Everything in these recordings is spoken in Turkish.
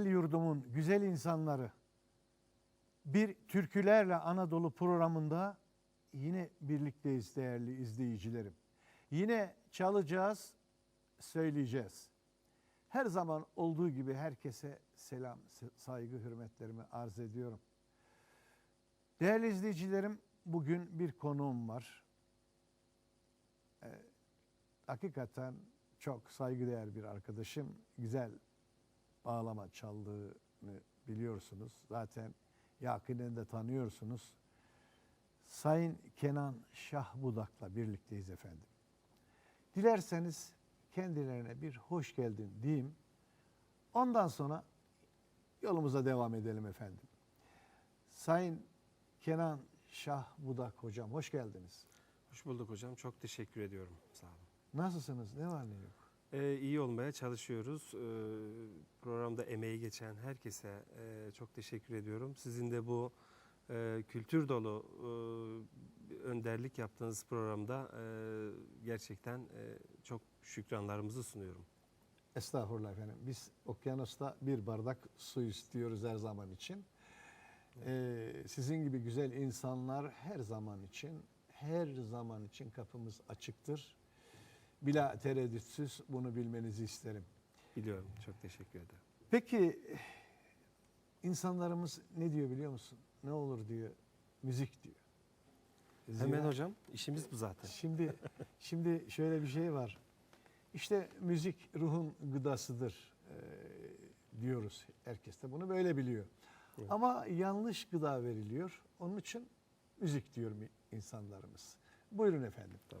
güzel yurdumun güzel insanları bir türkülerle Anadolu programında yine birlikteyiz değerli izleyicilerim. Yine çalacağız, söyleyeceğiz. Her zaman olduğu gibi herkese selam, saygı, hürmetlerimi arz ediyorum. Değerli izleyicilerim, bugün bir konuğum var. Ee, hakikaten çok saygıdeğer bir arkadaşım. Güzel bağlama çaldığını biliyorsunuz. Zaten yakinen de tanıyorsunuz. Sayın Kenan Şahbudak'la birlikteyiz efendim. Dilerseniz kendilerine bir hoş geldin diyeyim. Ondan sonra yolumuza devam edelim efendim. Sayın Kenan Şahbudak hocam hoş geldiniz. Hoş bulduk hocam. Çok teşekkür ediyorum. Sağ olun. Nasılsınız? Ne var ne yok? Ee, iyi olmaya çalışıyoruz. Ee, programda emeği geçen herkese e, çok teşekkür ediyorum. Sizin de bu e, kültür dolu e, önderlik yaptığınız programda e, gerçekten e, çok şükranlarımızı sunuyorum. Estağfurullah efendim. Biz okyanusta bir bardak su istiyoruz her zaman için. Ee, sizin gibi güzel insanlar her zaman için, her zaman için kapımız açıktır. Bila tereddütsüz bunu bilmenizi isterim. Biliyorum. Çok teşekkür ederim. Peki insanlarımız ne diyor biliyor musun? Ne olur diyor, müzik diyor. Hemen Zira- hocam. işimiz bu zaten. Şimdi şimdi şöyle bir şey var. İşte müzik ruhun gıdasıdır eee, diyoruz. Herkes de bunu böyle biliyor. Evet. Ama yanlış gıda veriliyor. Onun için müzik diyor mi- insanlarımız. Buyurun efendim. Tabii.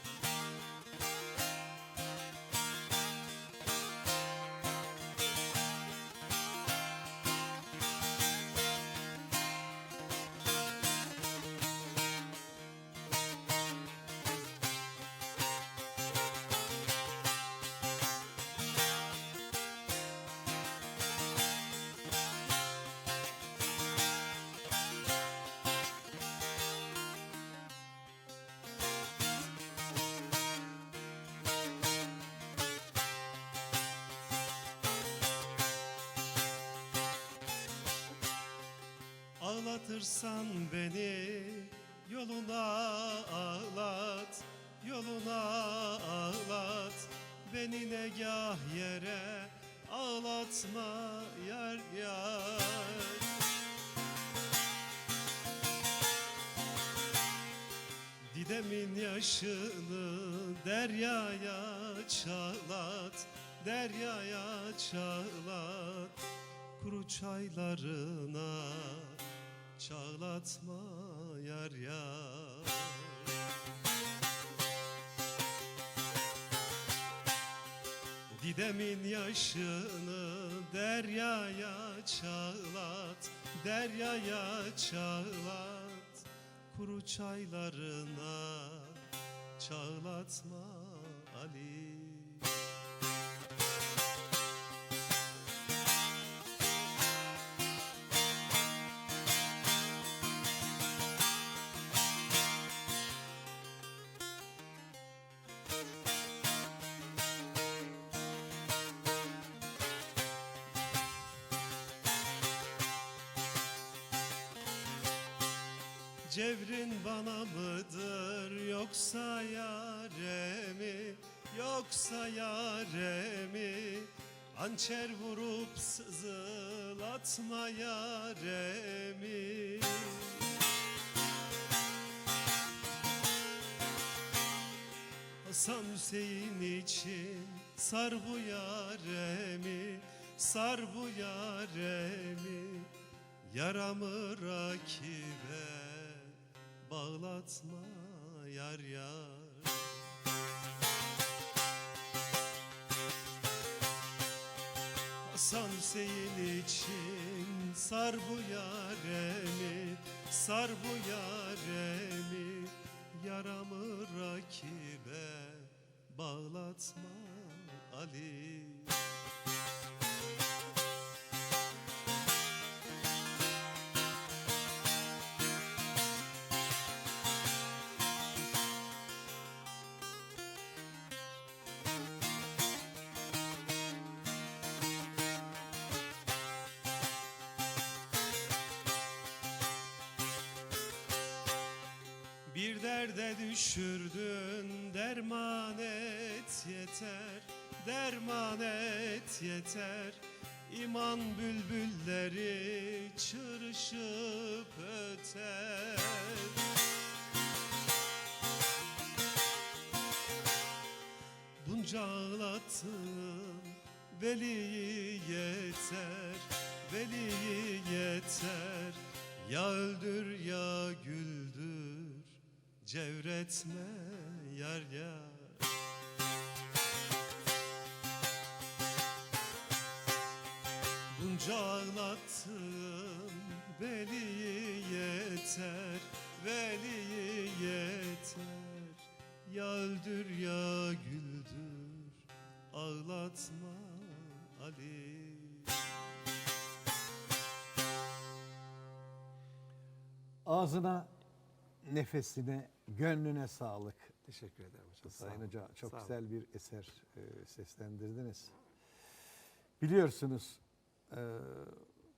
Ağlatırsan beni yoluna ağlat Yoluna ağlat. Beni negah yere ağlatma yar yar. Didemin yaşını deryaya çağlat Deryaya çağlat Kuru çaylarına çağlatma yar yar. Didemin yaşını deryaya çağlat Deryaya çağlat. Kuru çaylarına çağlatma Ali Cevrin bana mıdır yoksa yare mi Yoksa yare mi Hançer vurup sızılatma yare mi Hasan Hüseyin için sar bu yaremi Sar bu yaremi. Yaramı rakibe bağlatma yar yar. Hasan Hüseyin için sar bu yaremi Sar bu yaremi. Yaramı rakibe bağlatma Ali derde düşürdün derman et yeter derman et yeter. İman bülbülleri çırışıp öter. Bunca ağlattın veliyi yeter Veliyi yeter. Ya öldür ya güldür Cevretme yar yar. Bunca ağlattın veliyi yeter Veliyi yeter. Ya öldür ya güldür Ağlatma Ali. Ağzına, nefesine, gönlüne sağlık. Teşekkür ederim hocam. Sayın. Hoca çok Sağ olun. güzel bir eser e, seslendirdiniz. Biliyorsunuz e,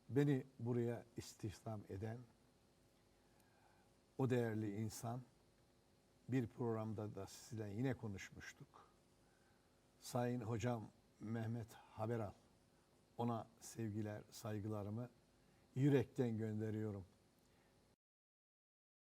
beni buraya istihdam eden o değerli insan bir programda da sizle yine konuşmuştuk. Sayın Hocam Mehmet Haberal ona sevgiler, saygılarımı yürekten gönderiyorum.